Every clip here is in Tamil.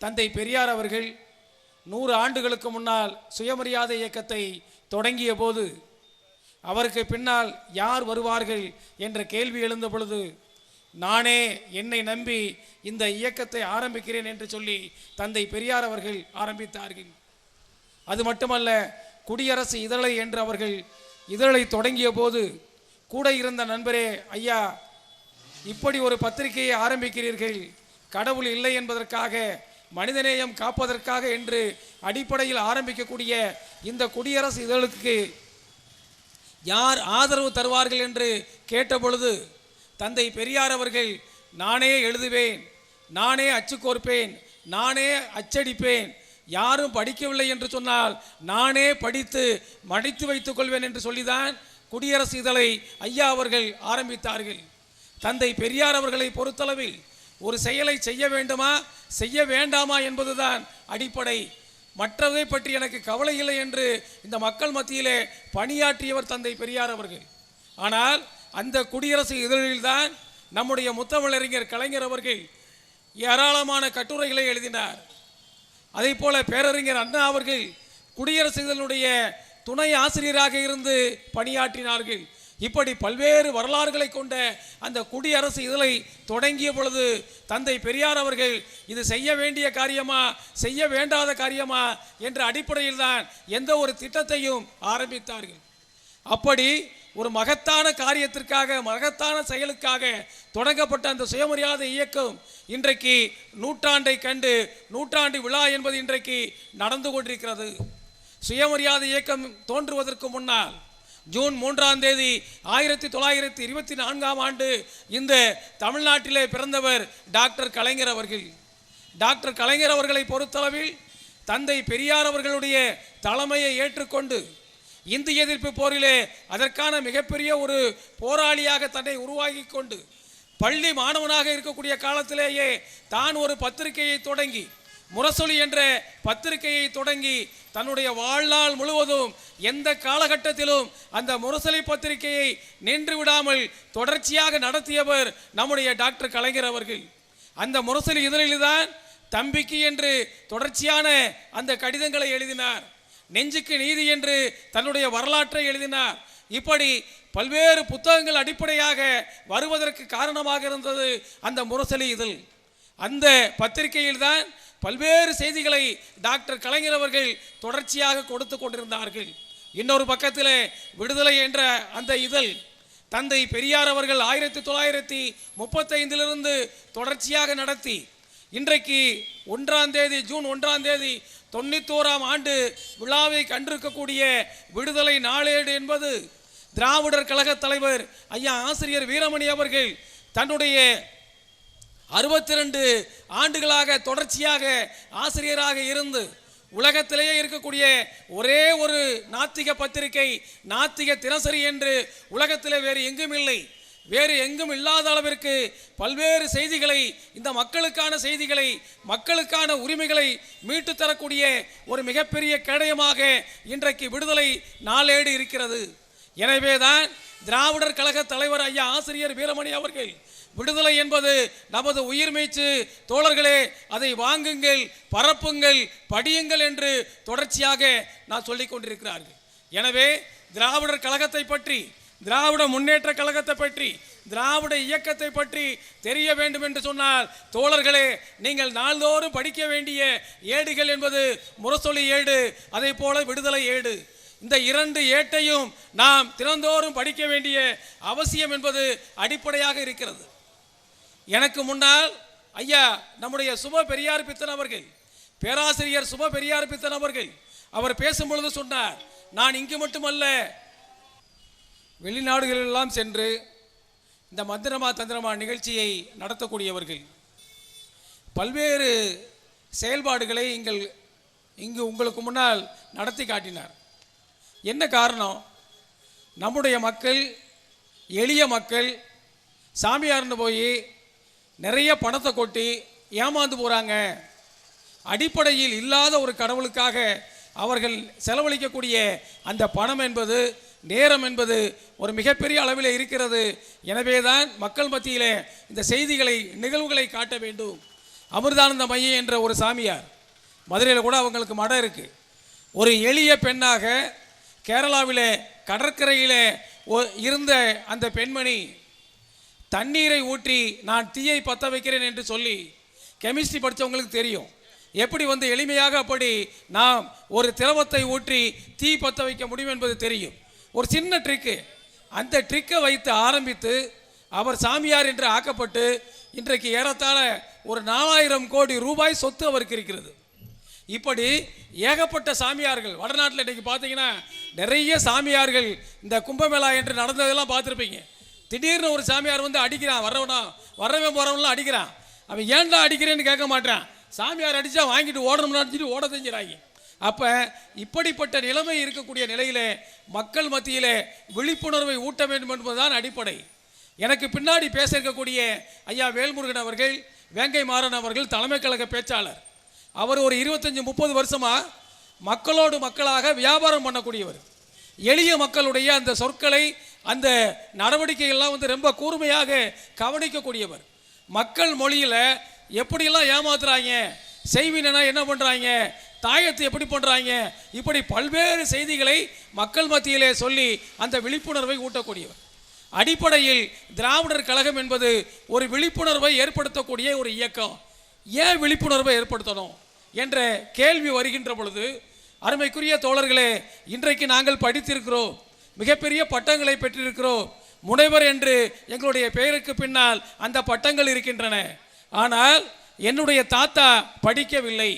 தந்தை பெரியார் அவர்கள் நூறு ஆண்டுகளுக்கு முன்னால் சுயமரியாதை இயக்கத்தை தொடங்கிய போது அவருக்கு பின்னால் யார் வருவார்கள் என்ற கேள்வி எழுந்த பொழுது நானே என்னை நம்பி இந்த இயக்கத்தை ஆரம்பிக்கிறேன் என்று சொல்லி தந்தை பெரியார் அவர்கள் ஆரம்பித்தார்கள். அது மட்டுமல்ல குடியரசு இதழை என்று அவர்கள் இதழை தொடங்கிய போது கூட இருந்த நண்பரே ஐயா இப்படி ஒரு பத்திரிகையை ஆரம்பிக்கிறீர்கள் கடவுள் இல்லை என்பதற்காக மனிதநேயம் காப்பதற்காக என்று அடிப்படையில் ஆரம்பிக்கக்கூடிய இந்த குடியரசு இதழுக்கு யார் ஆதரவு தருவார்கள் என்று கேட்டபொழுது தந்தை பெரியார் அவர்கள் நானே எழுதுவேன் நானே அச்சு கோர்ப்பேன் நானே அச்சடிப்பேன் யாரும் படிக்கவில்லை என்று சொன்னால் நானே படித்து மடித்து வைத்துக் கொள்வேன் என்று சொல்லிதான் குடியரசு இதழை ஐயா அவர்கள் ஆரம்பித்தார்கள். தந்தை பெரியார் அவர்களை பொறுத்தளவில் ஒரு செயலை செய்ய வேண்டுமா? செய்ய வேண்டாமா என்பதுதான் அடிப்படை. மற்றதை பற்றி எனக்கு கவலை இல்லை என்று இந்த மக்கள் மத்தியிலே பணியாற்றியவர் தந்தை பெரியார் அவர்கள். ஆனால் அந்த குடியரசு இதழில்தான் நம்முடைய முத்தமிழறிஞர் கலைஞர் அவர்கள் ஏராளமான கட்டுரைகளை எழுதினார். அதே போல பேரறிஞர் அண்ணா அவர்கள் குடியரசு இதழுடைய துணை ஆசிரியராக இருந்து பணியாற்றினார்கள். இப்படி பல்வேறு வரலாறுகளை கொண்ட அந்த குடியரசு இதழை தொடங்கிய பொழுது தந்தை பெரியார் அவர்கள் இது செய்ய வேண்டிய காரியமா? செய்ய வேண்டாத காரியமா? என்ற அடிப்படையில் தான் எந்த ஒரு திட்டத்தையும் ஆரம்பித்தார்கள். அப்படி ஒரு மகத்தான காரியத்திற்காக மகத்தான செயலுக்காக தொடங்கப்பட்ட அந்த சுயமரியாதை இயக்கம் இன்றைக்கு நூற்றாண்டை கண்டு நூற்றாண்டு விழா என்பது இன்றைக்கு நடந்து கொண்டிருக்கிறது. சுயமரியாதை இயக்கம் தோன்றுவதற்கு முன்னால் ஜூன் மூன்றாம் தேதி ஆயிரத்தி தொள்ளாயிரத்தி இருபத்தி நான்காம் ஆண்டு இந்த தமிழ்நாட்டிலே பிறந்தவர் டாக்டர் கலைஞர் அவர்கள். டாக்டர் கலைஞர் அவர்களை பொறுத்தளவில் தந்தை பெரியார் அவர்களுடைய தலைமையை ஏற்றுக்கொண்டு இந்திய எதிர்ப்பு போரிலே அதற்கான மிகப்பெரிய ஒரு போராளியாக தன்னை உருவாக்கி கொண்டு பள்ளி மாணவனாக இருக்கக்கூடிய காலத்திலேயே தான் ஒரு பத்திரிகையை தொடங்கி முரசொலி என்ற பத்திரிகையை தொடங்கி தன்னுடைய வாழ்நாள் முழுவதும் எந்த காலகட்டத்திலும் அந்த முரசலை பத்திரிகையை நின்று விடாமல் தொடர்ச்சியாக நடத்தியவர் நம்முடைய டாக்டர் கலைஞர் அவர்கள். அந்த முரசலி இதழில்தான் தம்பிக்கு என்று தொடர்ச்சியான அந்த கடிதங்களை எழுதினார். நெஞ்சுக்கு நீதி என்று தன்னுடைய வரலாற்றை எழுதினார். இப்படி பல்வேறு புத்தகங்கள் அடிப்படையாக வருவதற்கு காரணமாக இருந்தது அந்த முரசலி இதழ். அந்த பத்திரிகையில்தான் பல்வேறு செய்திகளை டாக்டர் கலைஞர் அவர்கள் தொடர்ச்சியாக கொடுத்து கொண்டிருந்தார்கள். இன்னொரு பக்கத்தில் விடுதலை என்ற அந்த இதழ் தந்தை பெரியார் அவர்கள் ஆயிரத்தி தொள்ளாயிரத்தி முப்பத்தைந்திலிருந்து தொடர்ச்சியாக நடத்தி இன்றைக்கு ஒன்றாம் தேதி ஜூன் ஒன்றாம் தேதி தொண்ணூத்தோராம் ஆண்டு விழாவை கண்டிருக்கக்கூடிய விடுதலை நாளேடு என்பது திராவிடர் கழக தலைவர் ஐயா ஆசிரியர் வீரமணி அவர்கள் தன்னுடைய அறுபத்தி ரெண்டு ஆண்டுகளாக தொடர்ச்சியாக ஆசிரியராக இருந்து உலகத்திலேயே இருக்கக்கூடிய ஒரே ஒரு நாத்திக பத்திரிகை நாத்திக தினசரி என்று உலகத்திலே வேறு எங்கும் இல்லை வேறு எங்கும் இல்லாத அளவிற்கு பல்வேறு செய்திகளை இந்த மக்களுக்கான செய்திகளை மக்களுக்கான உரிமைகளை மீட்டு தரக்கூடிய ஒரு மிகப்பெரிய கேடயமாக இன்றைக்கு விடுதலை நாளேடு இருக்கிறது. எனவேதான் திராவிடர் கழக தலைவர் ஐயா ஆசிரியர் வீரமணி அவர்கள் விடுதலை என்பது நமது உயிர் மீச்சு தோழர்களே அதை வாங்குங்கள் பரப்புங்கள் படியுங்கள் என்று தொடர்ச்சியாக நான் சொல்லிக் கொண்டிருக்கிறார்கள். எனவே திராவிடர் கழகத்தை பற்றி திராவிட முன்னேற்ற கழகத்தை பற்றி திராவிட இயக்கத்தை பற்றி தெரிய வேண்டும் என்று சொன்னால் தோழர்களே நீங்கள் நாள்தோறும் படிக்க வேண்டிய ஏடுகள் என்பது முரசொலி ஏடு அதே போல விடுதலை ஏடு. இந்த இரண்டு ஏட்டையும் நாம் தினந்தோறும் படிக்க வேண்டிய அவசியம் என்பது அடிப்படையாக இருக்கிறது. எனக்கு முன்னால் ஐயா நம்முடைய சுப பெரியார் பித்தன் அவர்கள் பேராசிரியர் சுப பெரியார் பித்தன் அவர்கள் அவர் பேசும்பொழுது சொன்னார் நான் இங்கு மட்டுமல்ல வெளிநாடுகளெல்லாம் சென்று இந்த மந்திரமா தந்திரமா நிகழ்ச்சியை நடத்தக்கூடியவர்கள். பல்வேறு செயல்பாடுகளை எங்கள் இங்கு உங்களுக்கு முன்னால் நடத்தி காட்டினார். என்ன காரணம்? நம்முடைய மக்கள் எளிய மக்கள் சாமியார்னு போய் நிறைய பணத்தை கொட்டி ஏமாந்து போகிறாங்க அடிப்படையில் இல்லாத ஒரு கடவுளுக்காக அவர்கள் செலவழிக்கக்கூடிய அந்த பணம் என்பது நேரம் என்பது ஒரு மிகப்பெரிய அளவில் இருக்கிறது. எனவே தான் மக்கள் மத்தியிலே இந்த செய்திகளை நிகழ்வுகளை காட்ட வேண்டும். அமிர்தானந்த மையம் என்ற ஒரு சாமியார் மதுரையில் கூட அவங்களுக்கு மடம் இருக்குது ஒரு எளிய பெண்ணாக கேரளாவிலே கடற்கரையில் இருந்த அந்த பெண்மணி தண்ணீரை ஊற்றி நான் தீயை பற்ற வைக்கிறேன் என்று சொல்லி கெமிஸ்ட்ரி படித்தவங்களுக்கு தெரியும். எப்படி வந்து எளிமையாக அப்படி நாம் ஒரு திரவத்தை ஊற்றி தீ பற்ற வைக்க முடியும் என்பது தெரியும். ஒரு சின்ன ட்ரிக்கு அந்த ட்ரிக்கை வைத்து ஆரம்பித்து அவர் சாமியார் என்று ஆக்கப்பட்டு இன்றைக்கு ஏறத்தாழ ஒரு நாலாயிரம் கோடி ரூபாய் சொத்து அவருக்கு இருக்கிறது. இப்படி ஏகப்பட்ட சாமியார்கள் வடநாட்டில் இன்றைக்கி பார்த்தீங்கன்னா நிறைய சாமியார்கள் இந்த கும்பமேளா என்று நடந்ததெல்லாம் பார்த்துருப்பீங்க. திடீர்னு ஒரு சாமியார் வந்து அடிக்கிறான் வரவனா வரவன் போகிறவன்லாம் அடிக்கிறான். அவன் ஏன்டா அடிக்கிறேன்னு கேட்க மாட்டான் சாமியார் அடித்தா வாங்கிட்டு ஓடணும்னு அடிச்சுட்டு ஓட செஞ்சுறாங்க. அப்போ இப்படிப்பட்ட நிலைமை இருக்கக்கூடிய நிலையில் மக்கள் மத்தியில் விழிப்புணர்வை ஊட்ட வேண்டும் என்பதுதான் அடிப்படை. எனக்கு பின்னாடி பேச இருக்கக்கூடிய ஐயா வேல்முருகன் அவர்கள் வேங்கை மாறன் அவர்கள் தலைமை கழக பேச்சாளர். அவர் ஒரு இருபத்தஞ்சி முப்பது வருஷமாக மக்களோடு மக்களாக வியாபாரம் பண்ணக்கூடியவர். எளிய மக்களுடைய அந்த சொற்களை அந்த நடவடிக்கைகள்லாம் வந்து ரொம்ப கூர்மையாக கவனிக்கக்கூடியவர். மக்கள் மொழியில் எப்படியெல்லாம் ஏமாத்துறாங்க செய்வினா என்ன பண்ணுறாங்க தாயத்தை எப்படி பண்ணுறாங்க இப்படி பல்வேறு செய்திகளை மக்கள் மத்தியிலே சொல்லி அந்த விழிப்புணர்வை ஊட்டக்கூடியவர். அடிப்படையில் திராவிடர் கழகம் என்பது ஒரு விழிப்புணர்வை ஏற்படுத்தக்கூடிய ஒரு இயக்கம். ஏன் விழிப்புணர்வை ஏற்படுத்தணும் என்ற கேள்வி வருகின்ற பொழுது அருமைக்குரிய தோழர்களே இன்றைக்கு நாங்கள் படித்திருக்கிறோம் மிகப்பெரிய பட்டங்களை பெற்றிருக்கிறோம். முனைவர் என்று எங்களுடைய பெயருக்கு பின்னால் அந்த பட்டங்கள் இருக்கின்றன. ஆனால் என்னுடைய தாத்தா படிக்கவில்லை.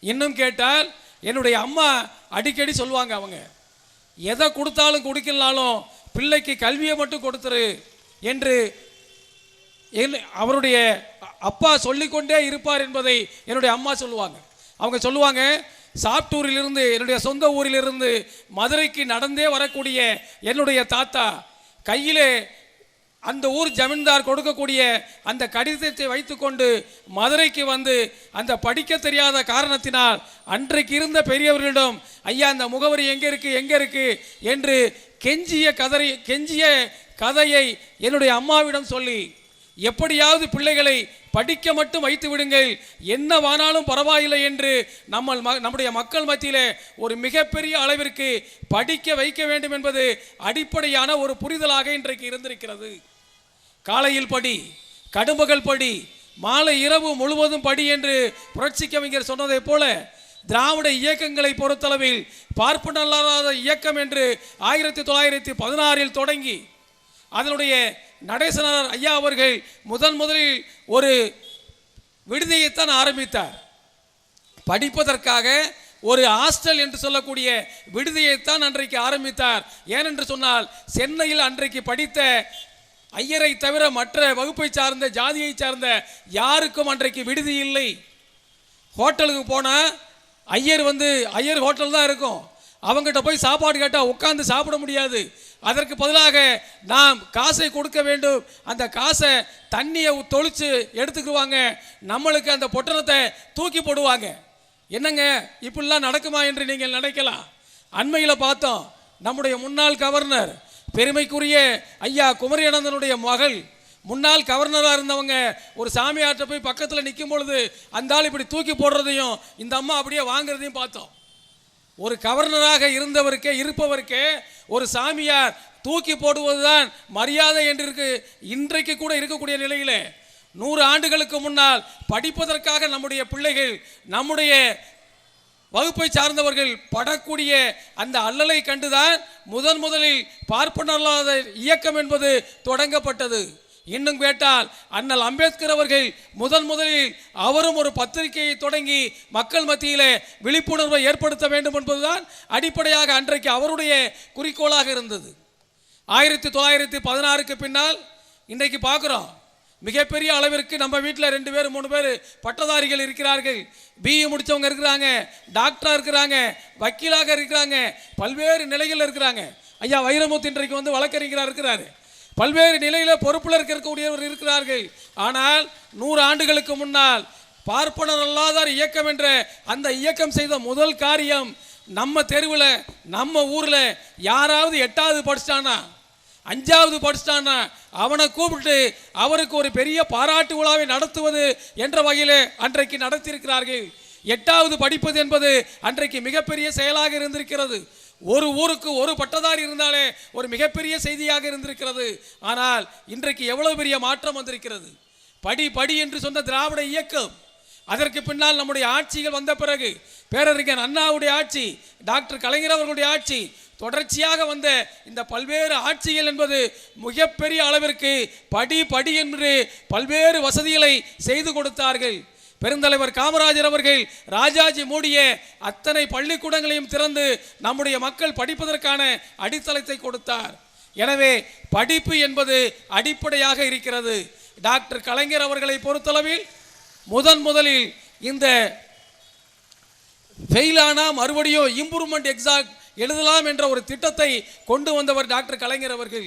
இன்னும் கேட்டால் என்னுடைய அம்மா அடிக்கடி சொல்லுவாங்க அவங்க. எதை கொடுத்தாலும் கொடுக்கலனாலும் பிள்ளைக்கு கல்வியை மட்டும் கொடுத்துரு என்று என் அவருடைய அப்பா சொல்லிக்கொண்டே இருப்பார் என்பதை என்னுடைய அம்மா சொல்லுவாங்க. அவங்க சொல்லுவாங்க சாப்டூரிலிருந்து என்னுடைய சொந்த ஊரிலிருந்து மதுரைக்கு நடந்தே வரக்கூடிய என்னுடைய தாத்தா கையிலே அந்த ஊர் ஜமீன்தார் கொடுக்கக்கூடிய அந்த கடிதத்தை வைத்துக்கொண்டு மதுரைக்கு வந்து அந்த படிக்க தெரியாத காரணத்தினால் அன்றைக்கு இருந்த பெரியவர்களிடம் ஐயா அந்த முகவரி எங்கே இருக்கு எங்கே இருக்கு? என்று கெஞ்சிய கதறி கெஞ்சிய கதையை என்னுடைய அம்மாவிடம் சொல்லி எப்படியாவது பிள்ளைகளை படிக்க மட்டும் வைத்து விடுங்கள். என்னவானாலும் பரவாயில்லை என்று நம்ம நம்முடைய மக்கள் மத்தியில் ஒரு மிகப்பெரிய அளவிற்கு படிக்க வைக்க வேண்டும் என்பது அடிப்படையான ஒரு புரிதலாக இன்றைக்கு இருந்திருக்கிறது. காலையில் படி கடும்பகல் படி மாலை இரவு முழுவதும் படி என்று புரட்சி கவிஞர் சொன்னதைப் போல திராவிட இயக்கங்களை பொறுத்தளவில் பார்ப்பனல்லாத இயக்கம் என்று ஆயிரத்தி தொள்ளாயிரத்தி பதினாறில் தொடங்கி அதனுடைய நடேசனார் ஐயா அவர்கள் முதன் முதலில் ஒரு விடுதியைத்தான் ஆரம்பித்தார். படிப்பதற்காக ஒரு ஹாஸ்டல் என்று சொல்லக்கூடிய விடுதியைத்தான் அன்றைக்கு ஆரம்பித்தார். ஏனென்று சொன்னால் சென்னையில் அன்றைக்கு படித்த ஐயரை தவிர மற்ற வகுப்பை சார்ந்த ஜாதியை சார்ந்த யாருக்கும் அன்றைக்கு விடுதி இல்லை. ஹோட்டலுக்கு போனால் ஐயர் வந்து ஐயர் ஹோட்டல் தான் இருக்கும். அவங்ககிட்ட போய் சாப்பாடு கேட்டால் உட்காந்து சாப்பிட முடியாது. அதற்கு பதிலாக நாம் காசை கொடுக்க வேண்டும். அந்த காசை தண்ணியை தொளித்து எடுத்துக்குவாங்க. நம்மளுக்கு அந்த பொட்டணத்தை தூக்கி போடுவாங்க. என்னங்க இப்படிலாம் நடக்குமா என்று நீங்கள் நினைக்கலாம். அண்மையில் பார்த்தோம் நம்முடைய முன்னாள் கவர்னர் பெருமைக்குரிய ஐயா குமரியானந்தனுடைய மகள் முன்னாள் கவர்னராக இருந்தவங்க ஒரு சாமியார்கிட்ட போய் பக்கத்தில் நிற்கும் பொழுது அந்த ஆள் இப்படி தூக்கி போடுறதையும் இந்த அம்மா அப்படியே வாங்குறதையும் பார்த்தோம். ஒரு கவர்னராக இருந்தவருக்கே இருப்பவருக்கே ஒரு சாமியார் தூக்கி போடுவதுதான் மரியாதை என்று இருக்கு இன்றைக்கு கூட இருக்கக்கூடிய நிலையிலே. நூறு ஆண்டுகளுக்கு முன்னால் படிப்பதற்காக நம்முடைய பிள்ளைகள் நம்முடைய வகுப்பை சார்ந்தவர்கள் படக்கூடிய அந்த அல்லலை கண்டுதான் முதன் முதலில் பார்ப்பனல்லாத இயக்கம் என்பது தொடங்கப்பட்டது. இன்னும் கேட்டால் அண்ணல் அம்பேத்கர் அவர்கள் முதன் முதலில் அவரும் ஒரு பத்திரிகையை தொடங்கி மக்கள் மத்தியிலே விழிப்புணர்வை ஏற்படுத்த வேண்டும் என்பதுதான் அடிப்படையாக அன்றைக்கு அவருடைய குறிக்கோளாக இருந்தது. ஆயிரத்தி தொள்ளாயிரத்தி பதினாறுக்கு பின்னால் இன்றைக்கு பார்க்குறோம். மிகப்பெரிய அளவிற்கு நம்ம வீட்டில் ரெண்டு பேர் மூணு பேர் பட்டதாரிகள் இருக்கிறார்கள். பிஇ முடித்தவங்க இருக்கிறாங்க டாக்டராக இருக்கிறாங்க வக்கீலாக இருக்கிறாங்க பல்வேறு நிலைகளில் இருக்கிறாங்க. ஐயா வைரமுத்து இன்றைக்கு வந்து வழக்கறிஞராக இருக்கிறாரு. பல்வேறு நிலையில் பொறுப்பில் இருக்கக்கூடியவர் இருக்கிறார்கள். ஆனால் நூறு ஆண்டுகளுக்கு முன்னால் பார்ப்பனர் அல்லாதார் இயக்கம் என்ற அந்த இயக்கம் செய்த முதல் காரியம் நம்ம தெருவில் நம்ம ஊரில் யாராவது எட்டாவது படிச்சிட்டானா? அஞ்சாவது படிச்சிட்டான்னா அவனை கூப்பிட்டு அவருக்கு ஒரு பெரிய பாராட்டு விழாவை நடத்துவது என்ற வகையில் அன்றைக்கு நடத்தியிருக்கிறார்கள். எட்டாவது படிப்பது என்பது அன்றைக்கு மிகப்பெரிய செயலாக இருந்திருக்கிறது. ஒரு ஊருக்கு ஒரு பட்டதாரி இருந்தாலே ஒரு மிகப்பெரிய செய்தியாக இருந்திருக்கிறது. ஆனால் இன்றைக்கு எவ்வளவு பெரிய மாற்றம் வந்திருக்கிறது. படி படி என்று சொன்ன திராவிட இயக்கம் அதற்கு பின்னால் நம்முடைய ஆட்சிகள் வந்த பிறகு பேரறிஞர் அண்ணாவுடைய ஆட்சி டாக்டர் கலைஞர் அவர்களுடைய ஆட்சி தொடர்ச்சியாக வந்த இந்த பல்வேறு ஆட்சிகள் என்பது மிகப்பெரிய அளவிற்கு படி படி என்று பல்வேறு வசதிகளை செய்து கொடுத்தார்கள். பெருந்தலைவர் காமராஜர் அவர்கள் ராஜாஜி மூடிய அத்தனை பள்ளிக்கூடங்களையும் திறந்து நம்முடைய மக்கள் படிப்பதற்கான அடித்தளத்தை கொடுத்தார். எனவே படிப்பு என்பது அடிப்படையாக இருக்கிறது. டாக்டர் கலைஞர் அவர்களை பொறுத்தளவில் முதன் முதலில் இந்த ஃபெயிலானா மறுபடியும் இம்ப்ரூவ்மெண்ட் எக்ஸாம் எழுதலாம் என்ற ஒரு திட்டத்தை கொண்டு வந்தவர் டாக்டர் கலைஞர் அவர்கள்.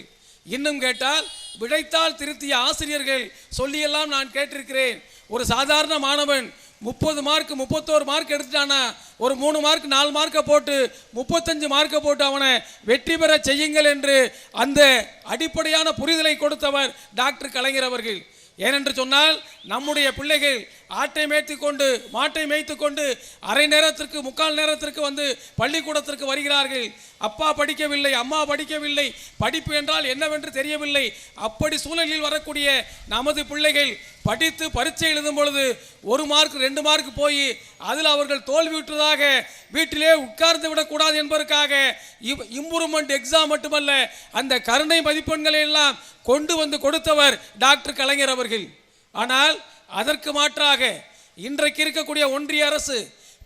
இன்னும் கேட்டால் விடைத்தால் திருத்திய ஆசிரியர்கள் சொல்லியெல்லாம் நான் கேட்டிருக்கிறேன். ஒரு சாதாரண மாணவன் முப்பது மார்க் முப்பத்தோரு மார்க் எடுத்துட்டானா ஒரு மூணு மார்க் நாலு மார்க்கை போட்டு முப்பத்தஞ்சு மார்க்கை போட்டு அவனை வெற்றி பெற செய்யுங்கள் என்று அந்த அடிப்படையான புரிதலை கொடுத்தவர் டாக்டர் கலைஞர் அவர்கள். ஏனென்று சொன்னால் நம்முடைய பிள்ளைகள் ஆட்டை மேய்த்து கொண்டு மாட்டை மேய்த்து கொண்டு அரை நேரத்திற்கு முக்கால் நேரத்திற்கு வந்து பள்ளிக்கூடத்திற்கு வருகிறார்கள். அப்பா படிக்கவில்லை அம்மா படிக்கவில்லை. படிப்பு என்றால் என்னவென்று தெரியவில்லை. அப்படி சூழலில் வரக்கூடிய நமது பிள்ளைகள் படித்து பரீட்சை எழுதும் பொழுது ஒரு மார்க் ரெண்டு மார்க் போய் அதில் அவர்கள் தோல்வியுற்றதாக வீட்டிலே உட்கார்ந்து விடக்கூடாது என்பதற்காக இவ் இம்ப்ரூவ்மெண்ட் எக்ஸாம் மட்டுமல்ல அந்த கருணை மதிப்பெண்களை எல்லாம் கொண்டு வந்து கொடுத்தவர் டாக்டர் கலைஞர் அவர்கள். ஆனால் அதற்கு மாற்றாக இன்றைக்கு இருக்கக்கூடிய ஒன்றிய அரசு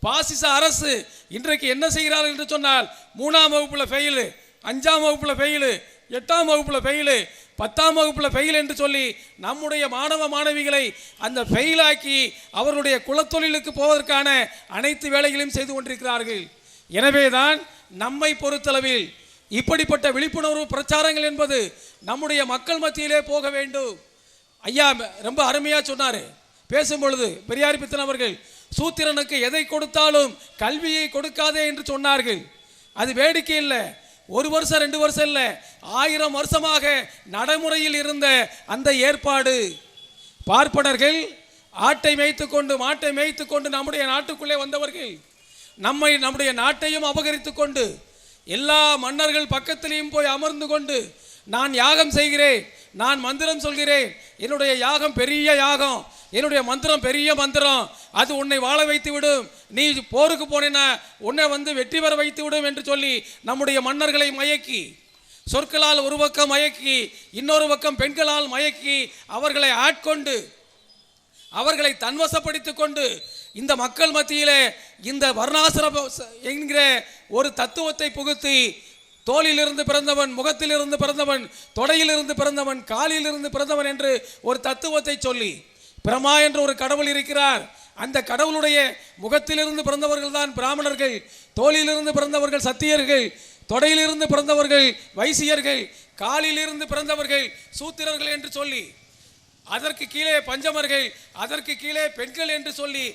பாசிச அரசு இன்றைக்கு என்ன செய்கிறார்கள் என்று சொன்னால் மூணாம் வகுப்பில் ஃபெயிலு அஞ்சாம் வகுப்பில் ஃபெயிலு எட்டாம் வகுப்பில் ஃபெயிலு பத்தாம் வகுப்பில் ஃபெயில் என்று சொல்லி நம்முடைய மாணவ மாணவிகளை அந்த ஃபெயிலாக்கி அவர்களுடைய குலத்தொழிலுக்கு போவதற்கான அனைத்து வேலைகளையும் செய்து கொண்டிருக்கிறார்கள். எனவேதான் நம்மை பொறுத்தளவில் இப்படிப்பட்ட விழிப்புணர்வு பிரச்சாரங்கள் என்பது நம்முடைய மக்கள் மத்தியிலே போக வேண்டும். ஐயா ரொம்ப அருமையாக சொன்னார். பேசும்பொழுது பெரியார் பித்தன் அவர்கள் சூத்திரனுக்கு எதை கொடுத்தாலும் கல்வியை கொடுக்காதே என்று சொன்னார்கள். அது வேடிக்கை இல்லை. ஒரு வருஷம் ரெண்டு வருஷம் இல்லை. ஆயிரம் வருஷமாக நடைமுறையில் இருந்த அந்த ஏற்பாடு. பார்ப்பனர்கள் ஆட்டை மேய்த்து கொண்டு மாட்டை மேய்த்து கொண்டு நம்முடைய நாட்டுக்குள்ளே வந்தவர்கள் நம்மை நம்முடைய நாட்டையும் அபகரித்து கொண்டு எல்லா மன்னர்கள் பக்கத்திலையும் போய் அமர்ந்து கொண்டு நான் யாகம் செய்கிறேன். நான் மந்திரம் சொல்கிறேன். என்னுடைய யாகம் பெரிய யாகம். என்னுடைய மந்திரம் பெரிய மந்திரம். அது உன்னை வாழ வைத்து விடும் நீ போருக்கு போனேன்னா உன்னை வந்து வெற்றி பெற வைத்து விடும் என்று சொல்லி நம்முடைய மன்னர்களை மயக்கி சொற்களால் ஒரு பக்கம் மயக்கி இன்னொரு பக்கம் பெண்களால் மயக்கி அவர்களை ஆட்கொண்டு அவர்களை தன்வசப்படுத்தி கொண்டு இந்த மக்கள் மத்தியிலே இந்த வர்ணாசிரம என்கிற ஒரு தத்துவத்தை புகுத்தி தோளிலிருந்து பிறந்தவன் முகத்திலிருந்து பிறந்தவன் தொடையிலிருந்து பிறந்தவன் காலிலிருந்து பிறந்தவன் என்று ஒரு தத்துவத்தை சொல்லி பிரமா என்ற ஒரு கடவுள் இருக்கிறார். அந்த கடவுளுடைய முகத்திலிருந்து பிறந்தவர்கள் தான் பிராமணர்கள் தோளிலிருந்து பிறந்தவர்கள் சத்தியர்கள் தொடையிலிருந்து பிறந்தவர்கள் வைசியர்கள் காலிலிருந்து பிறந்தவர்கள் சூத்திரர்கள் என்று சொல்லி அதற்கு கீழே பஞ்சமர்கள் அதற்கு கீழே பெண்கள் என்று சொல்லி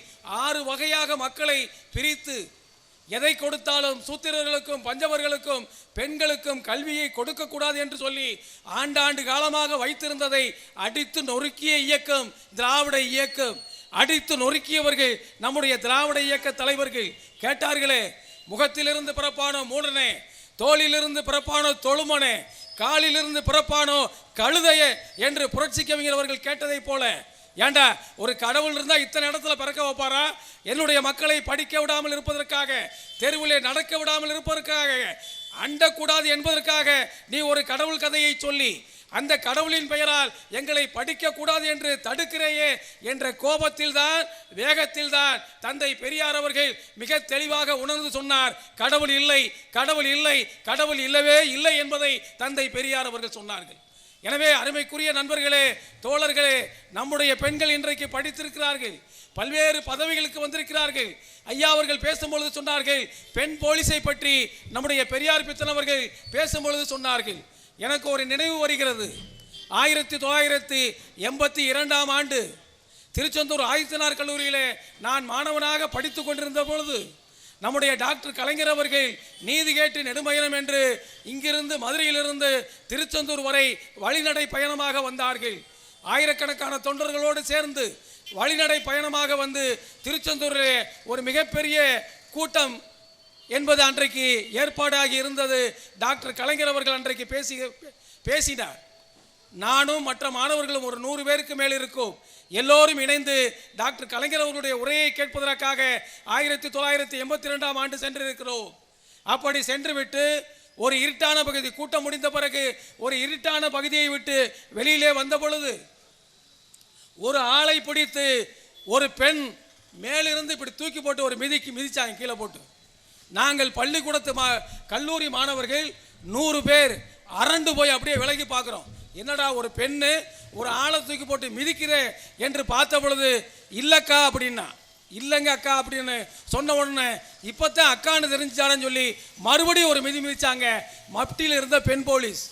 ஆறு வகையாக மக்களை பிரித்து எதை கொடுத்தாலும் சூத்திரர்களுக்கும் பஞ்சவர்களுக்கும் பெண்களுக்கும் கல்வியை கொடுக்கக்கூடாது என்று சொல்லி ஆண்டாண்டு காலமாக வைத்திருந்ததை அடித்து நொறுக்கிய இயக்கம் திராவிட இயக்கம். அடித்து நொறுக்கியவர்கள் நம்முடைய திராவிட இயக்க தலைவர்கள். கேட்டார்களே முகத்திலிருந்து பிறப்பானோ மூடனே தோளிலிருந்து பிறப்பானோ தொழுமனே காலிலிருந்து பிறப்பானோ கழுதையே என்று புரட்சி கவிஞர் கேட்டதைப் போல ஏண்டா ஒரு கடவுள் இருந்தால் இத்தனை இடத்துல பிறக்க வைப்பாரா? என்னுடைய மக்களை படிக்க விடாமல் இருப்பதற்காக தெருவிலே நடக்க விடாமல் இருப்பதற்காக அண்டக்கூடாது என்பதற்காக நீ ஒரு கடவுள் கதையை சொல்லி அந்த கடவுளின் பெயரால் எங்களை படிக்கக்கூடாது என்று தடுக்கிறேயே என்ற கோபத்தில் தான் வேகத்தில் தான் தந்தை பெரியார் அவர்கள் மிக தெளிவாக உணர்ந்து சொன்னார் கடவுள் இல்லை கடவுள் இல்லை கடவுள் இல்லவே இல்லை என்பதை தந்தை பெரியார் அவர்கள் சொன்னார்கள். எனவே அருமைக்குரிய நண்பர்களே தோழர்களே நம்முடைய பெண்கள் இன்றைக்கு படித்திருக்கிறார்கள். பல்வேறு பதவிகளுக்கு வந்திருக்கிறார்கள். ஐயா அவர்கள் பேசும்பொழுது சொன்னார்கள் பெண் போலீஸை பற்றி நம்முடைய பெரியார் பித்தனவர்கள் பேசும்பொழுது சொன்னார்கள். எனக்கு ஒரு நினைவு வருகிறது. ஆயிரத்தி தொள்ளாயிரத்தி எண்பத்தி இரண்டாம் ஆண்டு திருச்செந்தூர் ஆதித்தனார் கல்லூரியிலே நான் மாணவனாக படித்து கொண்டிருந்த பொழுது நம்முடைய டாக்டர் கலைஞர் அவர்கள் நீதி கேட்டு நெடுமயணம் என்று இங்கிருந்து மதுரையிலிருந்து திருச்செந்தூர் வரை வழிநடை பயணமாக வந்தார்கள். ஆயிரக்கணக்கான தொண்டர்களோடு சேர்ந்து வழிநடை பயணமாக வந்து திருச்செந்தூரில் ஒரு மிகப்பெரிய கூட்டம் என்பது அன்றைக்கு ஏற்பாடாகி இருந்தது. டாக்டர் கலைஞர் அவர்கள் அன்றைக்கு பேசி பேசினார். நானும் மற்ற மாணவர்களும் ஒரு நூறு பேருக்கு மேல் இருக்கும். எல்லோரும் இணைந்து டாக்டர் கலைஞர் அவர்களுடைய உரையை கேட்பதற்காக ஆயிரத்தி தொள்ளாயிரத்தி எண்பத்தி ரெண்டாம் ஆண்டு சென்றிருக்கிறோம். அப்படி சென்றுவிட்டு ஒரு இருட்டான பகுதி கூட்டம் முடிந்த பிறகு ஒரு இருட்டான பகுதியை விட்டு வெளியிலே வந்த பொழுது ஒரு ஆளை பிடித்து ஒரு பெண் மேலிருந்து இப்படி தூக்கி போட்டு ஒரு மிதிக்கு மிதிச்சாங்க கீழே போட்டு. நாங்கள் பள்ளிக்கூடத்து மா கல்லூரி மாணவர்கள் நூறு பேர் அரண்டு போய் அப்படியே விலகி பார்க்குறோம். என்னடா ஒரு பெண்ணு ஒரு ஆளை தூக்கி போட்டு மிதிக்கிறேன் என்று பார்த்த பொழுது இல்லக்கா அப்படின்னா இல்லைங்க அக்கா அப்படின்னு சொன்ன உடனே இப்போத்தான் அக்கான்னு தெரிஞ்சான்னு சொல்லி மறுபடியும் ஒரு மிதி மிதிச்சாங்க மப்டியில் இருந்த பெண் போலீஸ்.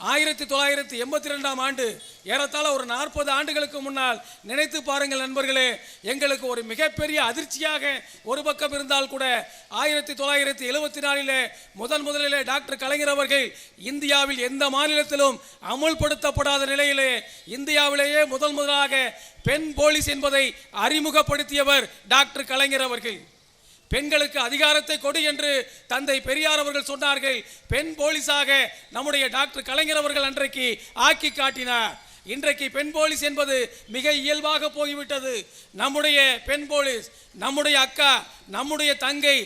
ஆயிரத்தி தொள்ளாயிரத்தி எண்பத்தி ரெண்டாம் ஆண்டு ஏறத்தாழ ஒரு நாற்பது ஆண்டுகளுக்கு முன்னால் நினைத்து பாருங்கள் நண்பர்களே எங்களுக்கு ஒரு மிகப்பெரிய அதிர்ச்சியாக ஒரு பக்கம் இருந்தால் கூட ஆயிரத்தி தொள்ளாயிரத்தி எழுபத்தி நாலிலே முதன் முதலிலே டாக்டர் கலைஞர் அவர்கள் இந்தியாவில் எந்த மாநிலத்திலும் அமுல்படுத்தப்படாத நிலையிலே இந்தியாவிலேயே முதல் முதலாக பெண் போலீஸ் என்பதை அறிமுகப்படுத்தியவர் டாக்டர் கலைஞர் அவர்கள். பெண்களுக்கு அதிகாரத்தை கொடு என்று தந்தை பெரியார் அவர்கள் சொன்னார்கள். பெண் போலீஸாக நம்முடைய டாக்டர் கலைஞர் அவர்கள் அன்றைக்கு ஆக்கி காட்டினார். இன்றைக்கு பெண் போலீஸ் என்பது மிக இயல்பாக போய்விட்டது. நம்முடைய பெண் போலீஸ் நம்முடைய அக்கா நம்முடைய தங்கை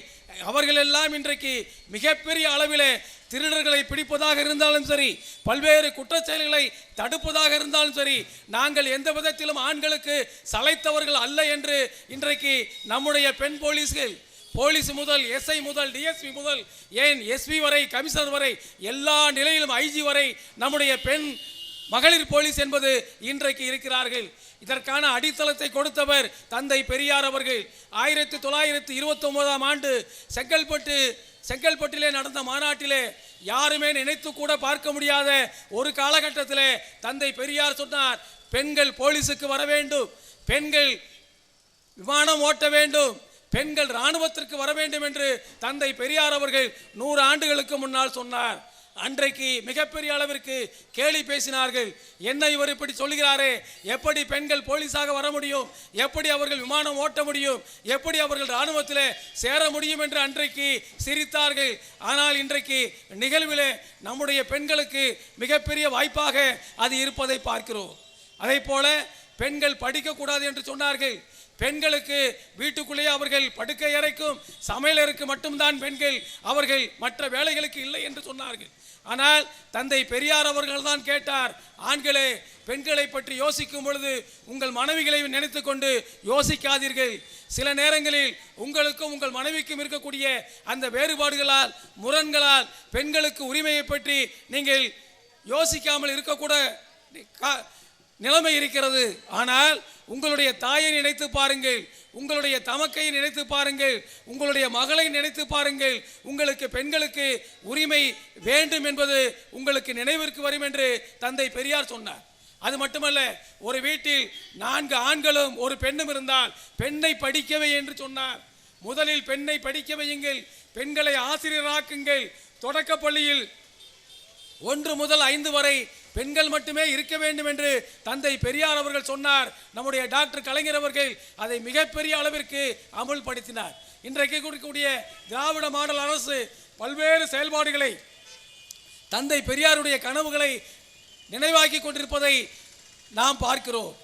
அவர்கள் எல்லாம் இன்றைக்கு மிகப்பெரிய அளவிலே திருடர்களை பிடிப்பதாக இருந்தாலும் சரி பல்வேறு குற்றச்செயல்களை தடுப்பதாக இருந்தாலும் சரி நாங்கள் எந்த விதத்திலும் ஆண்களுக்கு சளைத்தவர்கள் அல்ல என்று இன்றைக்கு நம்முடைய பெண் போலீஸ்கள் போலீஸ் முதல் எஸ்ஐ முதல் டிஎஸ்பி முதல் ஏன் எஸ்பி வரை கமிஷனர் வரை எல்லா நிலையிலும் ஐஜி வரை நம்முடைய பெண் மகளிர் போலீஸ் என்பது இன்றைக்கு இருக்கிறார்கள். இதற்கான அடித்தளத்தை கொடுத்தவர் தந்தை பெரியார் அவர்கள். ஆயிரத்தி தொள்ளாயிரத்தி இருபத்தி ஒன்பதாம் ஆண்டு செங்கல்பட்டு செங்கல்பட்டிலே நடந்த மாநாட்டிலே யாருமே நினைத்து கூட பார்க்க முடியாத ஒரு காலகட்டத்திலே தந்தை பெரியார் சொன்னார் பெண்கள் போலீஸுக்கு வர வேண்டும். பெண்கள் விமானம் ஓட்ட வேண்டும். பெண்கள் இராணுவத்திற்கு வர வேண்டும் என்று தந்தை பெரியார் அவர்கள் நூறு ஆண்டுகளுக்கு முன்னால் சொன்னார். அன்றைக்கு மிகப்பெரிய அளவிற்கு கேலி பேசினார்கள். என்ன இவர் இப்படி சொல்கிறாரே எப்படி பெண்கள் போலீஸாக வர முடியும்? எப்படி அவர்கள் விமானம் ஓட்ட முடியும்? எப்படி அவர்கள் இராணுவத்தில் சேர முடியும் என்று அன்றைக்கு சிரித்தார்கள். ஆனால் இன்றைக்கு நிகழ்வில் நம்முடைய பெண்களுக்கு மிகப்பெரிய வாய்ப்பாக அது இருப்பதை பார்க்கிறோம். அதே போல பெண்கள் படிக்கக்கூடாது என்று சொன்னார்கள். பெண்களுக்கு வீட்டுக்குள்ளேயே அவர்கள் படுக்கை அறைக்கும் சமையலருக்கு மட்டும்தான் பெண்கள் அவர்கள் மற்ற வேலைகளுக்கு இல்லை என்று சொன்னார்கள். ஆனால் தந்தை பெரியார் அவர்கள் தான் கேட்டார் ஆண்களே பெண்களை பற்றி யோசிக்கும் பொழுது உங்கள் மனைவிகளை நினைத்து கொண்டு யோசிக்காதீர்கள். சில நேரங்களில் உங்களுக்கும் உங்கள் மனைவிக்கும் இருக்கக்கூடிய அந்த வேறுபாடுகளால் முரண்களால் பெண்களுக்கு உரிமையை பற்றி நீங்கள் யோசிக்காமல் இருக்கக்கூட கா- நிலைமை இருக்கிறது. ஆனால் உங்களுடைய தாயை நினைத்து பாருங்கள். உங்களுடைய தமக்கையை நினைத்து பாருங்கள். உங்களுடைய மகளை நினைத்து பாருங்கள். உங்களுக்கு பெண்களுக்கு உரிமை வேண்டும் என்பது உங்களுக்கு நினைவிற்கு வரும் என்று தந்தை பெரியார் சொன்னார். அது மட்டுமல்ல ஒரு வீட்டில் நான்கு ஆண்களும் ஒரு பெண்ணும் இருந்தால் பெண்ணை படிக்கவே என்று சொன்னார். முதலில் பெண்ணை படிக்க வையுங்கள். பெண்களை ஆசிரியராக்குங்கள். தொடக்கப்பள்ளியில் ஒன்று முதல் ஐந்து வரை பெண்கள் மட்டுமே இருக்க வேண்டும் என்று தந்தை பெரியார் அவர்கள் சொன்னார். நம்முடைய டாக்டர் கலைஞர் அவர்கள் அதை மிகப்பெரிய அளவிற்கு அமுல்படுத்தினார். இன்றைக்கு கொடுக்கக்கூடிய திராவிட மாடல் அரசு பல்வேறு செயல்பாடுகளை தந்தை பெரியாருடைய கனவுகளை நினைவாக்கி கொண்டிருப்பதை நாம் பார்க்கிறோம்.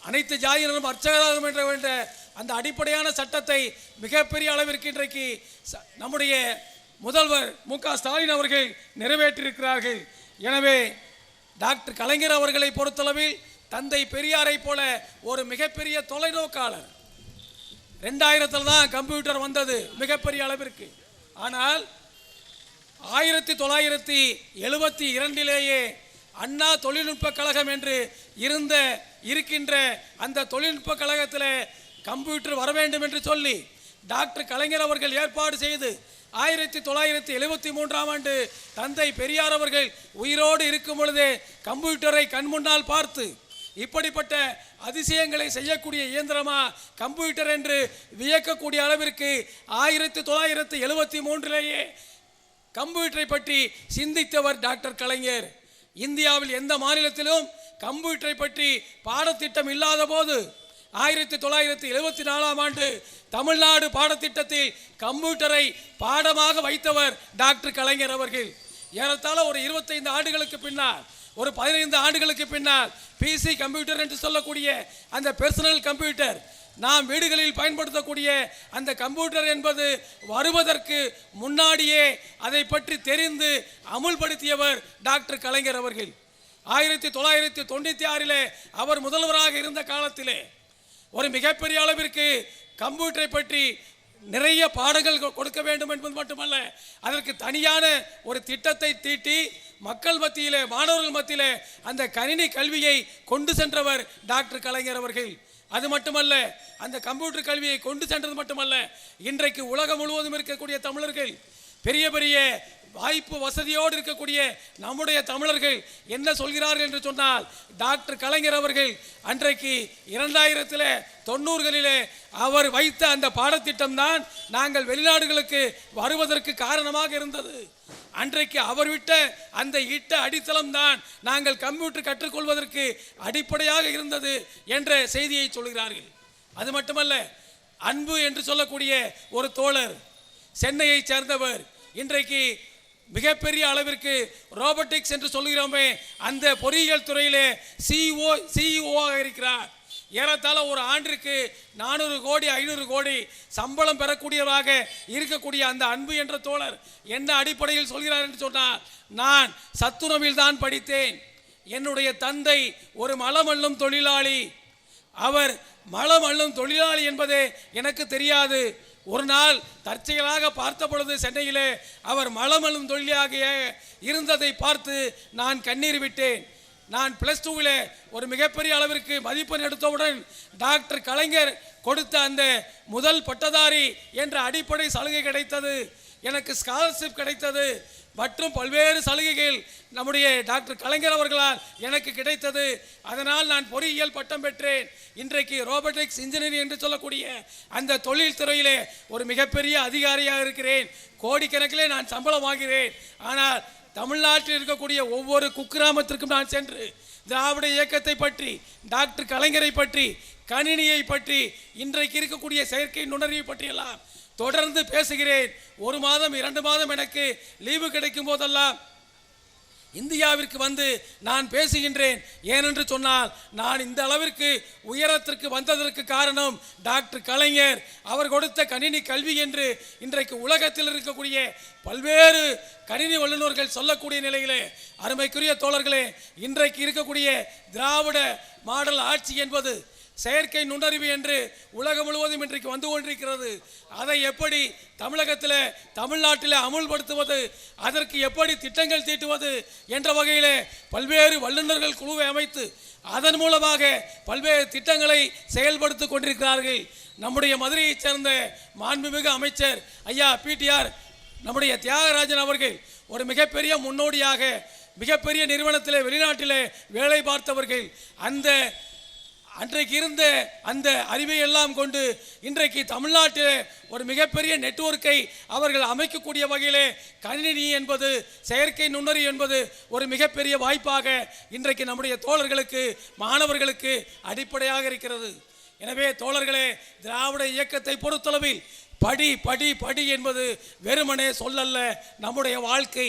அனைத்து ஜாதியினரும் அர்ச்சகராகும் என்ற அந்த அடிப்படையான சட்டத்தை மிகப்பெரிய அளவிற்கு இன்றைக்கு ச- நம்முடைய முதல்வர் மு க ஸ்டாலின் அவர்கள் நிறைவேற்றியிருக்கிறார்கள். எனவே டாக்டர் கலைஞர் அவர்களை பொறுத்தளவில் தந்தை பெரியாரை போல ஒரு மிகப்பெரிய தொலைநோக்காளர். ரெண்டாயிரத்தில் தான் கம்ப்யூட்டர் வந்தது மிகப்பெரிய அளவிற்கு. ஆனால் ஆயிரத்தி தொள்ளாயிரத்தி எழுபத்தி இரண்டிலேயே அண்ணா தொழில்நுட்ப கழகம் என்று இருந்த இருக்கின்ற அந்த தொழில்நுட்ப கழகத்தில் கம்ப்யூட்டர் வர வேண்டும் என்று சொல்லி டாக்டர் கலைஞர் அவர்கள் ஏற்பாடு செய்து ஆயிரத்தி தொள்ளாயிரத்தி எழுபத்தி மூன்றாம் ஆண்டு தந்தை பெரியார் அவர்கள் உயிரோடு இருக்கும் பொழுதே கம்ப்யூட்டரை கண் முன்னால் பார்த்து இப்படிப்பட்ட அதிசயங்களை செய்யக்கூடிய இயந்திரமா கம்ப்யூட்டர் என்று வியக்கக்கூடிய அளவிற்கு ஆயிரத்தி தொள்ளாயிரத்தி எழுபத்தி மூன்றிலேயே கம்ப்யூட்டரை பற்றி சிந்தித்தவர் டாக்டர் கலைஞர். இந்தியாவில் எந்த மாநிலத்திலும் கம்ப்யூட்டரை பற்றி பாடத்திட்டம் இல்லாத போது ஆயிரத்தி தொள்ளாயிரத்தி எழுபத்தி நாலாம் ஆண்டு தமிழ்நாடு பாடத்திட்டத்தில் கம்ப்யூட்டரை பாடமாக வைத்தவர் டாக்டர் கலைஞர் அவர்கள். ஏறத்தாழ ஒரு இருபத்தைந்து ஆண்டுகளுக்கு பின்னால் ஒரு பதினைந்து ஆண்டுகளுக்கு பின்னால் பிசி கம்ப்யூட்டர் என்று சொல்லக்கூடிய அந்த பெர்சனல் கம்ப்யூட்டர் நாம் வீடுகளில் பயன்படுத்தக்கூடிய அந்த கம்ப்யூட்டர் என்பது வருவதற்கு முன்னாடியே அதை பற்றி தெரிந்து அமுல்படுத்தியவர் டாக்டர் கலைஞர் அவர்கள். ஆயிரத்தி தொள்ளாயிரத்தி தொண்ணூற்றி ஆறிலே அவர் முதல்வராக இருந்த காலத்திலே ஒரு மிகப்பெரிய அளவிற்கு கம்ப்யூட்டரை பற்றி நிறைய பாடங்கள் கொடுக்க வேண்டும் என்பது மட்டுமல்ல அதற்கு தனியான ஒரு திட்டத்தை தீட்டி மக்கள் மத்தியிலே மாணவர்கள் மத்தியிலே அந்த கணினி கல்வியை கொண்டு சென்றவர் டாக்டர் கலைஞர் அவர்கள். அது மட்டுமல்ல அந்த கம்ப்யூட்டர் கல்வியை கொண்டு சென்றது மட்டுமல்ல இன்றைக்கு உலகம் முழுவதும் இருக்கக்கூடிய தமிழர்கள் பெரிய பெரிய வாய்ப்பு வசதியோடு இருக்கக்கூடிய நம்முடைய தமிழர்கள் என்ன சொல்கிறார்கள் என்று சொன்னால் டாக்டர் கலைஞர் அவர்கள் அன்றைக்கு இரண்டாயிரத்தில் தொண்ணூறுகளிலே அவர் வைத்த அந்த பாடத்திட்டம் தான் நாங்கள் வெளிநாடுகளுக்கு வருவதற்கு காரணமாக இருந்தது. அன்றைக்கு அவர் விட்ட அந்த இட்ட அடித்தளம் தான் நாங்கள் கம்ப்யூட்டர் கற்றுக்கொள்வதற்கு அடிப்படையாக இருந்தது என்ற செய்தியை சொல்கிறார்கள். அது மட்டுமல்ல அன்பு என்று சொல்லக்கூடிய ஒரு தோழர் சென்னையை சேர்ந்தவர் இன்றைக்கு மிகப்பெரிய அளவிற்கு ரோபோட்டிக்ஸ் என்று சொல்கிறோமே அந்த பொறியியல் துறையிலே சிஇஓ சிஇஓவாக இருக்கிறார். ஏறத்தாழ ஒரு ஆண்டிற்கு நானூறு கோடி ஐநூறு கோடி சம்பளம் பெறக்கூடியவராக இருக்கக்கூடிய அந்த அன்பு என்ற தோழர் என்ன அடிப்படையில் சொல்கிறார் என்று சொன்னால் நான் சத்துணவில் தான் படித்தேன். என்னுடைய தந்தை ஒரு மலமல்லும் தொழிலாளி. அவர் மலம் அள்ளும் தொழிலாளி என்பதே எனக்கு தெரியாது. ஒரு நாள் தற்செயலாக பார்த்த பொழுது சென்னையிலே அவர் மலமலும் தொழிலாகிய இருந்ததை பார்த்து நான் கண்ணீர் விட்டேன். நான் பிளஸ் டூவில் ஒரு மிகப்பெரிய அளவிற்கு மதிப்பெண் எடுத்தவுடன் டாக்டர் கலைஞர் கொடுத்த அந்த முதல் பட்டதாரி என்ற அடிப்படை சலுகை கிடைத்தது. எனக்கு ஸ்காலர்ஷிப் கிடைத்தது. மற்றும் பல்வேறு சலுகைகள் நம்முடைய டாக்டர் கலைஞர் அவர்களால் எனக்கு கிடைத்தது. அதனால் நான் பொறியியல் பட்டம் பெற்றேன். இன்றைக்கு ரோபோட்டிக்ஸ் இன்ஜினியரிங் என்று சொல்லக்கூடிய அந்த தொழில் துறையிலே ஒரு மிகப்பெரிய அதிகாரியாக இருக்கிறேன். கோடிக்கணக்கிலே நான் சம்பளம் வாங்குகிறேன். ஆனால் தமிழ்நாட்டில் இருக்கக்கூடிய ஒவ்வொரு குக்கிராமத்திற்கும் நான் சென்று திராவிட இயக்கத்தை பற்றி டாக்டர் கலைஞரை பற்றி கணினியை பற்றி இன்றைக்கு இருக்கக்கூடிய செயற்கை நுண்ணறிவை பற்றியெல்லாம் தொடர்ந்து பேசுகிறேன். ஒரு மாதம் இரண்டு மாதம் எனக்கு லீவு கிடைக்கும் போதெல்லாம் இந்தியாவிற்கு வந்து நான் பேசுகின்றேன். ஏனென்று சொன்னால் நான் இந்த அளவிற்கு உயரத்திற்கு வந்ததற்கு காரணம் டாக்டர் கலைஞர். அவர் கொடுத்த கணினி கல்வி என்று இன்றைக்கு உலகத்தில் இருக்கக்கூடிய பல்வேறு கணினி வல்லுநர்கள் சொல்லக்கூடிய நிலையிலே அருமைக்குரிய தோழர்களே இன்றைக்கு இருக்கக்கூடிய திராவிட மாடல் ஆட்சி என்பது செயற்கை நுண்ணறிவு என்று உலகம் முழுவதும் இன்றைக்கு வந்து கொண்டிருக்கிறது. அதை எப்படி தமிழகத்தில் தமிழ்நாட்டில் அமுல்படுத்துவது அதற்கு எப்படி திட்டங்கள் தீட்டுவது என்ற வகையிலே பல்வேறு வல்லுநர்கள் குழுவை அமைத்து அதன் மூலமாக பல்வேறு திட்டங்களை செயல்படுத்தி கொண்டிருக்கிறார்கள். நம்முடைய மதுரையைச் சேர்ந்த மாண்புமிகு அமைச்சர் ஐயா பிடிஆர் நம்முடைய தியாகராஜன் அவர்கள் ஒரு மிகப்பெரிய முன்னோடியாக மிகப்பெரிய நிறுவனத்திலே வெளிநாட்டிலே வேலை பார்த்தவர்கள் அந்த அன்றைக்கு இருந்த அந்த அறிவை எல்லாம் கொண்டு இன்றைக்கு தமிழ்நாட்டில் ஒரு மிகப்பெரிய நெட்வொர்க்கை அவர்கள் அமைக்கக்கூடிய வகையிலே கணினி என்பது செயற்கை நுண்ணறி என்பது ஒரு மிகப்பெரிய வாய்ப்பாக இன்றைக்கு நம்முடைய தோழர்களுக்கு மாணவர்களுக்கு அடிப்படையாக இருக்கிறது. எனவே தோழர்களே திராவிட இயக்கத்தை பொறுத்தளவில் படி படி படி என்பது வெறுமனே சொல்லல்ல நம்முடைய வாழ்க்கை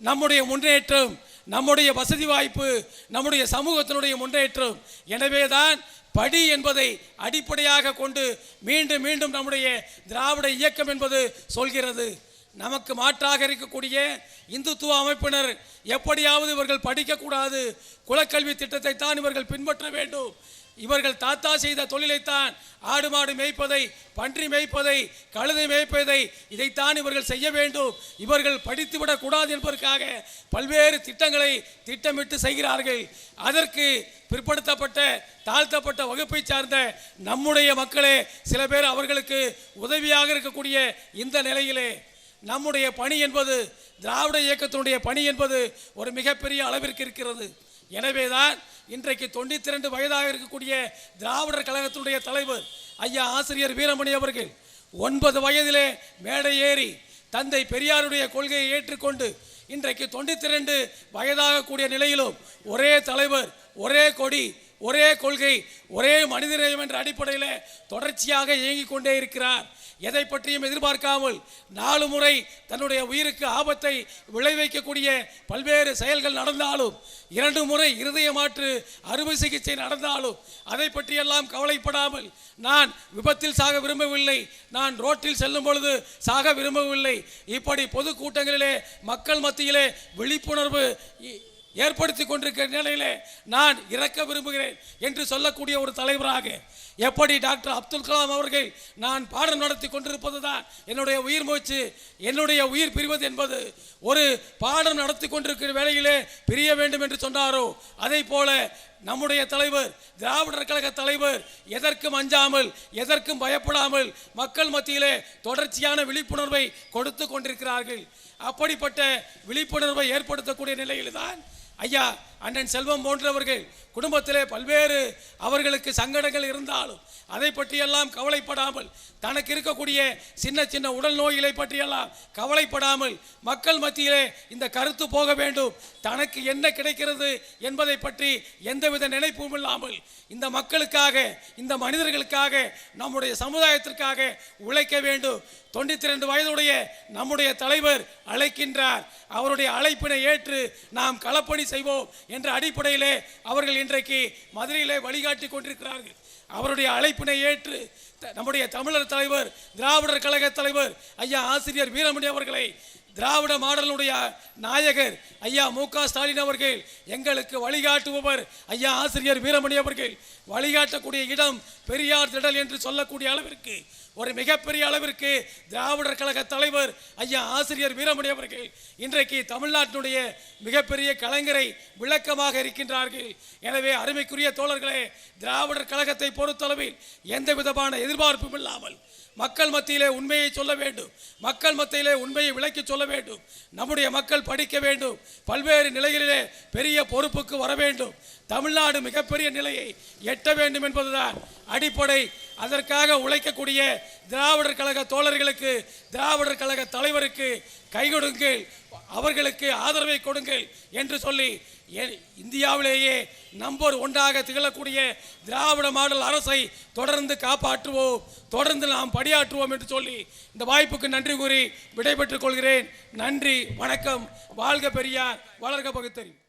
நம்முடைய முன்னேற்றம் நம்முடைய வசதி வாய்ப்பு நம்முடைய சமூகத்தினுடைய முன்னேற்றம். எனவேதான் படி என்பதை அடிப்படையாக கொண்டு மீண்டும் மீண்டும் நம்முடைய திராவிட இயக்கம் என்பது சொல்கிறது. நமக்கு மாற்றாக இருக்கக்கூடிய இந்துத்துவ அமைப்பினர் எப்படியாவது இவர்கள் படிக்கக்கூடாது. குலக்கல்வி திட்டத்தை தான் இவர்கள் பின்பற்ற வேண்டும். இவர்கள் தாத்தா செய்த தொழிலைத்தான் ஆடு மாடு மேய்ப்பதை பன்றி மேய்ப்பதை கழுதை மேய்ப்பதை இதைத்தான் இவர்கள் செய்ய வேண்டும். இவர்கள் படித்துவிடக் கூடாது என்பதற்காக பல்வேறு திட்டங்களை திட்டமிட்டு செய்கிறார்கள். அதற்கு பிற்படுத்தப்பட்ட தாழ்த்தப்பட்ட வகுப்பை சார்ந்த நம்முடைய மக்களே சில பேர் அவர்களுக்கு உதவியாக இருக்கக்கூடிய இந்த நிலையிலே நம்முடைய பணி என்பது திராவிட இயக்கத்தினுடைய பணி என்பது ஒரு மிகப்பெரிய அளவிற்கு இருக்கிறது. எனவேதான் இன்றைக்கு தொண்ணூத்தி ரெண்டு வயதாக இருக்கக்கூடிய திராவிடர் கழகத்தினுடைய தலைவர் ஐயா ஆசிரியர் வீரமணி அவர்கள் ஒன்பது வயதிலே மேடை ஏறி தந்தை பெரியாருடைய கொள்கையை ஏற்றுக்கொண்டு இன்றைக்கு தொண்ணூத்தி ரெண்டு வயதாகக்கூடிய நிலையிலும் ஒரே தலைவர் ஒரே கொடி ஒரே கொள்கை ஒரே மனிதநேயம் என்ற அடிப்படையில் தொடர்ச்சியாக இயங்கிக் கொண்டே இருக்கிறார். எதை பற்றியும் எதிர்பார்க்காமல் நாலு முறை தன்னுடைய உயிருக்கு ஆபத்தை விளைவிக்கக்கூடிய பல்வேறு செயல்கள் நடந்தாலும் இரண்டு முறை இருதய மாற்று அறுவை சிகிச்சை நடந்தாலும் அதை பற்றியெல்லாம் கவலைப்படாமல் நான் விபத்தில் சாக விரும்பவில்லை. நான் ரோட்டில் செல்லும் பொழுது சாக விரும்பவில்லை. இப்படி பொது கூட்டங்களிலே மக்கள் மத்தியிலே விழிப்புணர்வு ஏற்படுத்தி கொண்டிருக்கிற நிலையிலே நான் இறக்க விரும்புகிறேன் என்று சொல்லக்கூடிய ஒரு தலைவராக எப்படி டாக்டர் அப்துல் கலாம் அவர்கள் நான் பாடம் நடத்தி கொண்டிருப்பது தான் என்னுடைய உயிர் மூச்சு என்னுடைய உயிர் பிரிவது என்பது ஒரு பாடம் நடத்தி கொண்டிருக்கிற வேளையிலே பிரிய வேண்டும் என்று சொன்னாரோ? அதை போல நம்முடைய தலைவர் திராவிடர் கழக தலைவர் எதற்கும் அஞ்சாமல் எதற்கும் பயப்படாமல் மக்கள் மத்தியிலே தொடர்ச்சியான விழிப்புணர்வை கொடுத்து கொண்டிருக்கிறார்கள். அப்படிப்பட்ட விழிப்புணர்வை ஏற்படுத்தக்கூடிய நிலையில்தான் ஐயா அண்ணன் செல்வம் போன்றவர்கள் குடும்பத்திலே பல்வேறு அவர்களுக்கு சங்கடங்கள் இருந்தாலும் அதை பற்றியெல்லாம் கவலைப்படாமல் தனக்கு இருக்கக்கூடிய சின்ன சின்ன உடல் நோய்களை பற்றியெல்லாம் கவலைப்படாமல் மக்கள் மத்தியிலே இந்த கருத்து போக வேண்டும். தனக்கு என்ன கிடைக்கிறது என்பதை பற்றி எந்தவித நினைப்பும் இல்லாமல் இந்த மக்களுக்காக இந்த மனிதர்களுக்காக நம்முடைய சமுதாயத்திற்காக உழைக்க வேண்டும். தொண்ணூற்றி ரெண்டு வயதுடைய நம்முடைய தலைவர் அழைக்கின்றார். அவருடைய அழைப்பினை ஏற்று நாம் களப்பணி செய்வோம். என்ற அடிப்படையிலே அவர்கள் இன்றைக்கு மதுரையிலே வழிகாட்டி கொண்டிருக்கிறார்கள். அவருடைய அழைப்பினை ஏற்று த- நம்முடைய தமிழர் தலைவர் திராவிடர் கழக தலைவர் ஐயா ஆசிரியர் வீரமணி அவர்களை திராவிட மாடலுடைய நாயகர் ஐயா மு க ஸ்டாலின் அவர்கள் எங்களுக்கு வழிகாட்டுபவர் ஐயா ஆசிரியர் வீரமணி அவர்கள் வழிகாட்டக்கூடிய இடம் பெரியார் திடல் என்று சொல்லக்கூடிய அளவிற்கு ஒரு மிகப்பெரிய அளவிற்கு திராவிடர் கழக தலைவர் ஐயா ஆசிரியர் வீரமணி அவர்கள் இன்றைக்கு தமிழ்நாட்டினுடைய மிகப்பெரிய கலைஞரை விளக்கமாக இருக்கின்றார்கள். எனவே அருமைக்குரிய தோழர்களே திராவிடர் கழகத்தை பொறுத்தளவில் எந்த விதமான எதிர்பார்ப்பும் இல்லாமல் மக்கள் மத்தியிலே உண்மையை சொல்ல வேண்டும். மக்கள் மத்தியிலே உண்மையை விளக்கி சொல்ல வேண்டும். நம்முடைய மக்கள் படிக்க வேண்டும். பல்வேறு நிலைகளிலே பெரிய பொறுப்புக்கு வர வேண்டும். தமிழ்நாடு மிகப்பெரிய நிலையை எட்ட வேண்டும் என்பதுதான் அடிப்படை. அதற்காக உழைக்கக்கூடிய திராவிடர் கழக தோழர்களுக்கு திராவிடர் கழக தலைவருக்கு கை கொடுங்கள். அவர்களுக்கு ஆதரவை கொடுங்கள் என்று சொல்லி இந்தியாவிலேயே நம்பர் ஒன்றாக திகழக்கூடிய திராவிட மாடல் அரசை தொடர்ந்து காப்பாற்றுவோம் தொடர்ந்து நாம் பணியாற்றுவோம் என்று சொல்லி இந்த வாய்ப்புக்கு நன்றி கூறி விடைபெற்றுக் கொள்கிறேன். நன்றி வணக்கம். வாழ்க பெரியார். வளர்க பகுத்தறிவு.